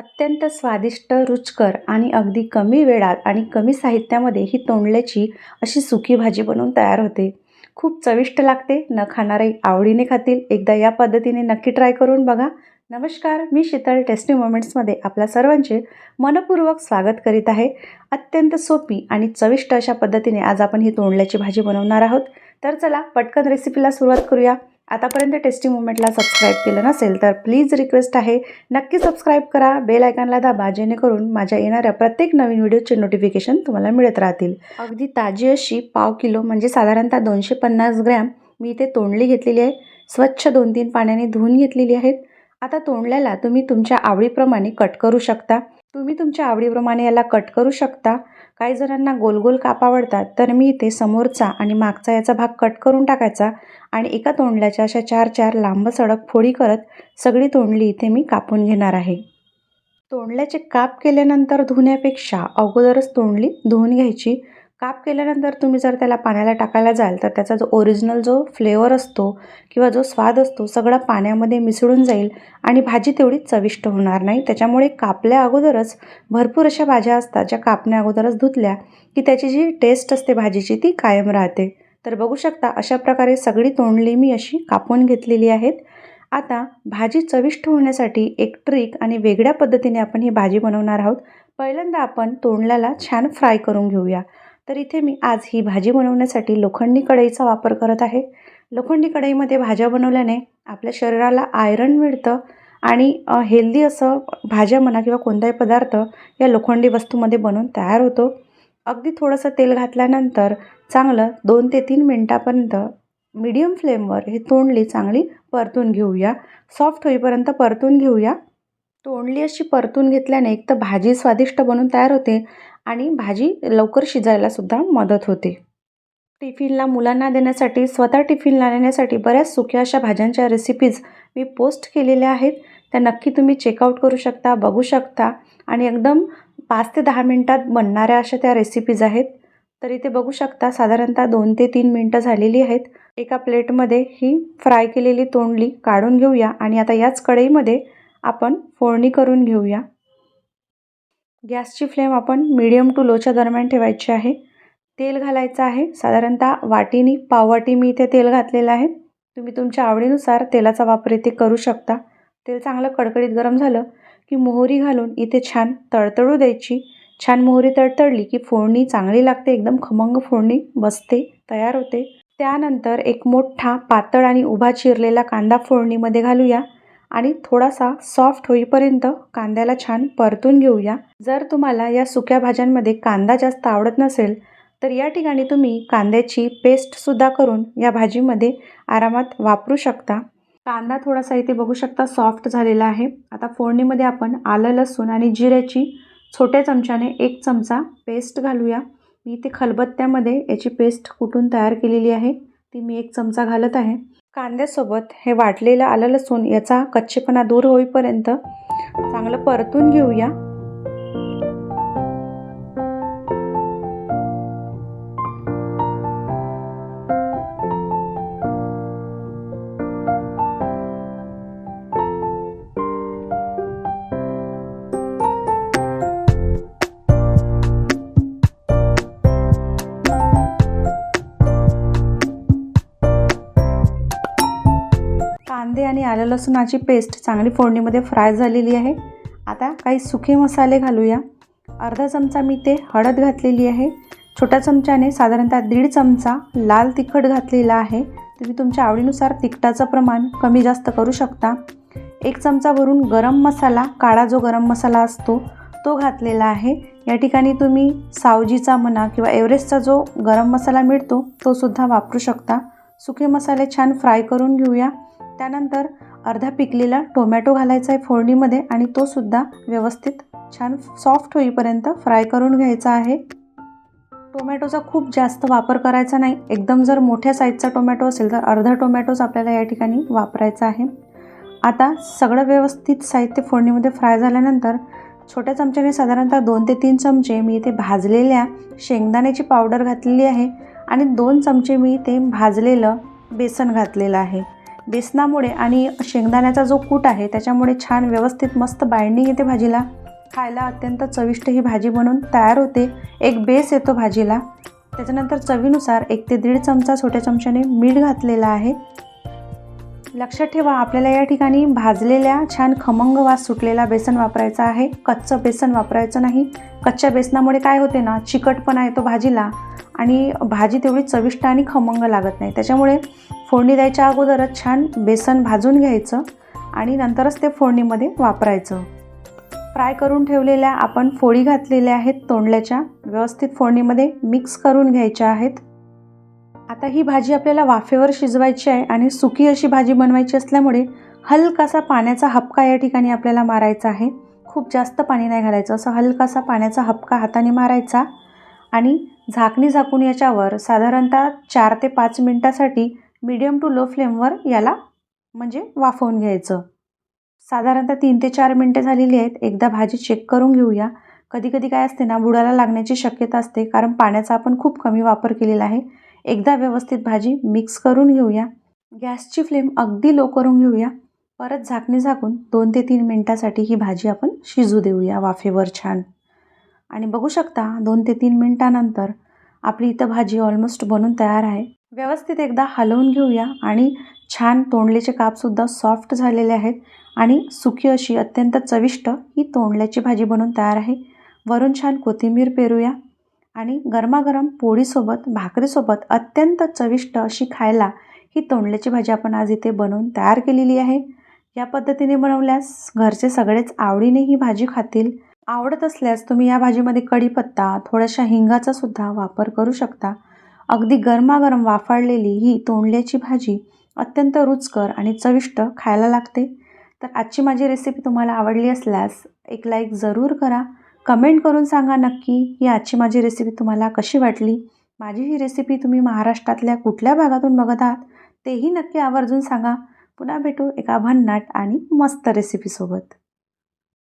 अत्यंत स्वादिष्ट रुचकर आणि अगदी कमी वेळात आणि कमी साहित्यामध्ये ही तोंडल्याची अशी सुकी भाजी बनवून तयार होते. खूप चविष्ट लागते न खाणारे आवडीने खातील. एकदा या पद्धतीने नक्की ट्राय करून बघा. नमस्कार मी शीतल टेस्टी मोमेंट्समध्ये आपल्या सर्वांचे मनपूर्वक स्वागत करीत आहे. अत्यंत सोपी आणि चविष्ट अशा पद्धतीने आज आपण ही तोंडल्याची भाजी बनवणार आहोत. तर चला पटकन रेसिपीला सुरुवात करूया. आतापर्यंत टेस्टी मुवमेंटला सबस्क्राईब केलं नसेल तर प्लीज रिक्वेस्ट आहे. नक्की सबस्क्राईब करा. बेल आयकॉनला दाबा जेणेकरून माझ्या येणाऱ्या प्रत्येक नवीन व्हिडिओचे नोटिफिकेशन तुम्हाला मिळत राहतील. अगदी ताजी अशी पाव किलो म्हणजे साधारणतः दोनशे पन्नास ग्रॅम मी इथे तोंडली घेतलेली आहे. स्वच्छ दोन तीन पाण्याने धुवून घेतलेली आहेत. आता तोंडल्याला तुम्ही तुमच्या आवडीप्रमाणे कट करू शकता. तुम्ही तुमच्या आवडीप्रमाणे याला कट करू शकता. काही जणांना गोल गोल काप आवडतात तर मी इथे समोरचा आणि मागचा याचा भाग कट करून टाकायचा आणि एका तोंडल्याच्या अशा चार चार लांब सडक फोडी करत सगळी तोंडली इथे मी कापून घेणार आहे. तोंडल्याचे काप केल्यानंतर धुण्यापेक्षा अगोदरच तोंडली धुवून घ्यायची. काप केल्यानंतर तुम्ही जर त्याला पाण्याला टाकायला जाल तर त्याचा जो ओरिजिनल जो फ्लेवर असतो किंवा जो स्वाद असतो सगळा पाण्यामध्ये मिसळून जाईल आणि भाजी तेवढी चविष्ट होणार नाही. त्याच्यामुळे कापल्या अगोदरच भरपूर अशा भाज्या असतात ज्या कापण्या अगोदरच धुतल्या की त्याची जी टेस्ट असते भाजीची ती कायम राहते. तर बघू शकता अशा प्रकारे सगळी तोंडली मी अशी कापून घेतलेली आहेत. आता भाजी चविष्ट होण्यासाठी एक ट्रिक आणि वेगळ्या पद्धतीने आपण ही भाजी बनवणार आहोत. पहिल्यांदा आपण तोंडल्याला छान फ्राय करून घेऊया. तर इथे मी आज ही भाजी बनवण्यासाठी लोखंडी कढईचा वापर करत आहे. लोखंडी कढईमध्ये भाज्या बनवल्याने आपल्या शरीराला आयरन मिळतं आणि हेल्दी असं भाज्या म्हणा किंवा कोणताही पदार्थ या लोखंडी वस्तूमध्ये बनवून तयार होतो. अगदी थोडंसं तेल घातल्यानंतर चांगलं दोन ते तीन मिनटापर्यंत मीडियम फ्लेमवर हे तोंडली चांगली परतून घेऊया. सॉफ्ट होईपर्यंत परतून घेऊया. तोंडली अशी परतून घेतल्याने एक तर भाजी स्वादिष्ट बनून तयार होते आणि भाजी लवकर शिजायलासुद्धा मदत होते. टिफिनला मुलांना देण्यासाठी स्वतः टिफिनला नेण्यासाठी बऱ्याच सुक्या अशा भाज्यांच्या रेसिपीज मी पोस्ट केलेल्या आहेत. त्या नक्की तुम्ही चेकआउट करू शकता बघू शकता आणि एकदम पाच ते दहा मिनटात बनणाऱ्या अशा त्या रेसिपीज आहेत. तर इथे बघू शकता साधारणतः दोन ते तीन मिनटं झालेली आहेत. एका प्लेटमध्ये ही फ्राय केलेली तोंडली काढून घेऊया आणि आता याच कढईमध्ये आपण फोडणी करून घेऊया. गॅसची फ्लेम आपण मीडियम टू लोच्या दरम्यान ठेवायची आहे. तेल घालायचं आहे. साधारणतः वाटीनी पाववाटी मी इथे तेल घातलेलं आहे. तुम्ही तुमच्या आवडीनुसार तेलाचा वापर इथे करू शकता. तेल चांगलं कडकडीत गरम झालं की मोहरी घालून इथे छान तळतळू द्यायची. छान मोहरी तडतडली की फोडणी चांगली लागते. एकदम खमंग फोडणी बसते तयार होते. त्यानंतर एक मोठा पातळ आणि उभा चिरलेला कांदा फोडणीमध्ये घालूया. आणि थोडासा सॉफ्ट होईपर्यंत कांद्याला छान परतून घेऊया. जर तुम्हाला या सुक्या भाज्यांमध्ये कांदा जास्त आवडत नसेल तर या ठिकाणी तुम्ही कांद्याची पेस्टसुद्धा करून या भाजीमध्ये आरामात वापरू शकता. कांदा थोडासा इथे बघू शकता सॉफ्ट झालेला आहे. आता फोडणीमध्ये आपण आलं लसूण आणि जिऱ्याची छोट्या चमच्याने एक चमचा पेस्ट घालूया. मी इथे खलबत्त्यामध्ये याची पेस्ट कुटून तयार केलेली आहे ती मी एक चमचा घालत आहे. कांद्यासोबत हे वाटलेलं आलं लसूण याचा कच्चेपणा दूर होईपर्यंत चांगलं परतून घेऊया. कांदे आणि आलं लसूणाची पेस्ट चांगली फोडणीमध्ये फ्राय झालेली आहे. आता काही सुके मसाले घालूया. अर्धा चमचा मी ते हळद घातलेली आहे. छोट्या चमच्याने साधारणतः दीड चमचा लाल तिखट घातलेला आहे. तुम्ही तुमच्या आवडीनुसार तिखटाचं प्रमाण कमी जास्त करू शकता. एक चमचा भरून गरम मसाला काळा जो गरम मसाला असतो तो घातलेला आहे. या ठिकाणी तुम्ही सावजीचा म्हणा किंवा एव्हरेस्टचा जो गरम मसाला मिळतो तो सुद्धा वापरू शकता. सुके मसाले छान फ्राय करून घेऊया. त्यानंतर अर्धा पिकलेला टोमॅटो घालायचा आहे फोडणीमध्ये आणि तो सुद्धा व्यवस्थित छान सॉफ्ट होईपर्यंत फ्राय करून घ्यायचा आहे. टोमॅटोचा खूप जास्त वापर करायचा नाही. एकदम जर मोठ्या साईजचा टोमॅटो असेल तर अर्धा टोमॅटोच आपल्याला या ठिकाणी वापरायचा आहे. आता सगळं व्यवस्थित साहित्य फोडणीमध्ये फ्राय झाल्यानंतर छोट्या चमच्याने साधारणतः दोन ते तीन चमचे मी इथे भाजलेल्या शेंगदाण्याची पावडर घातलेली आहे आणि दोन चमचे मी इथे भाजलेलं बेसन घातलेलं आहे. बेसनामुळे आणि शेंगदाण्याचा जो कूट आहे त्याच्यामुळे छान व्यवस्थित मस्त बाइंडिंग येते भाजीला. खायला अत्यंत चविष्ट ही भाजी बनून तयार होते. एक बेस येतो भाजीला. त्याच्यानंतर चवीनुसार एक ते दीड चमचा छोट्या चमच्याने मीठ घातलेलं आहे. लक्षात ठेवा आपल्याला या ठिकाणी भाजलेल्या छान खमंग वास सुटलेला बेसन वापरायचा आहे. कच्चं बेसन वापरायचं नाही. कच्च्या बेसनामुळे काय होते ना चिकटपणा येतो भाजीला. आणि भाजी तेवढी चविष्ट आणि खमंग लागत नाही. त्याच्यामुळे फोडणी द्यायच्या अगोदरच छान बेसन भाजून घ्यायचं आणि नंतरच ते फोडणीमध्ये वापरायचं. फ्राय करून ठेवलेल्या आपण फोडी घातलेल्या आहेत तोंडल्याच्या व्यवस्थित फोडणीमध्ये मिक्स करून घ्यायच्या आहेत. आता ही भाजी आपल्याला वाफेवर शिजवायची आहे आणि सुकी अशी भाजी बनवायची असल्यामुळे हलकासा पाण्याचा हपका या ठिकाणी आपल्याला मारायचा आहे. खूप जास्त पाणी नाही घालायचं. असं हलकासा पाण्याचा हपका हाताने मारायचा. आणि झाकणी झाकून याच्यावर साधारणतः चार ते पाच मिनटासाठी मिडियम टू लो फ्लेमवर याला म्हणजे वाफवून घ्यायचं. साधारणतः तीन ते चार मिनटं झालेली आहेत. एकदा भाजी चेक करून घेऊया. कधी कधी काय असते ना बुडाला लागण्याची शक्यता असते कारण पाण्याचा आपण खूप कमी वापर केलेला आहे. एकदा व्यवस्थित भाजी मिक्स करून घेऊया. गॅसची फ्लेम अगदी लो करून घेऊया. परत झाकणी झाकून दोन ते तीन मिनटासाठी ही भाजी आपण शिजू देऊया वाफेवर छान. आणि बघू शकता दोन ते तीन मिनटानंतर आपली इथं भाजी ऑलमोस्ट बनून तयार आहे. व्यवस्थित एकदा हलवून घेऊया आणि छान तोंडल्याचे कापसुद्धा सॉफ्ट झालेले आहेत आणि सुकी अशी अत्यंत चविष्ट ही तोंडल्याची भाजी बनवून तयार आहे. वरून छान कोथिंबीर पेरूया आणि गरमागरम पोळीसोबत भाकरीसोबत अत्यंत चविष्ट अशी खायला ही तोंडल्याची भाजी आपण आज इथे बनवून तयार केलेली आहे. या पद्धतीने बनवल्यास घरचे सगळेच आवडीने ही भाजी खातील. आवडत असल्यास तुम्ही या भाजीमध्ये कढीपत्ता थोड्याशा हिंगाचा सुद्धा वापर करू शकता. अगदी गरमागरम वाफाळलेली ही तोंडल्याची भाजी अत्यंत रुचकर आणि चविष्ट खायला लागते. तर आजची माझी रेसिपी तुम्हाला आवडली असल्यास एक लाईक जरूर करा. कमेंट करून सांगा नक्की ही आजची माझी रेसिपी तुम्हाला कशी वाटली. माझी ही रेसिपी तुम्ही महाराष्ट्रातल्या कुठल्या भागातून बघत आहात तेही नक्की आवर्जून सांगा. पुन्हा भेटू एका भन्नाट आणि मस्त रेसिपीसोबत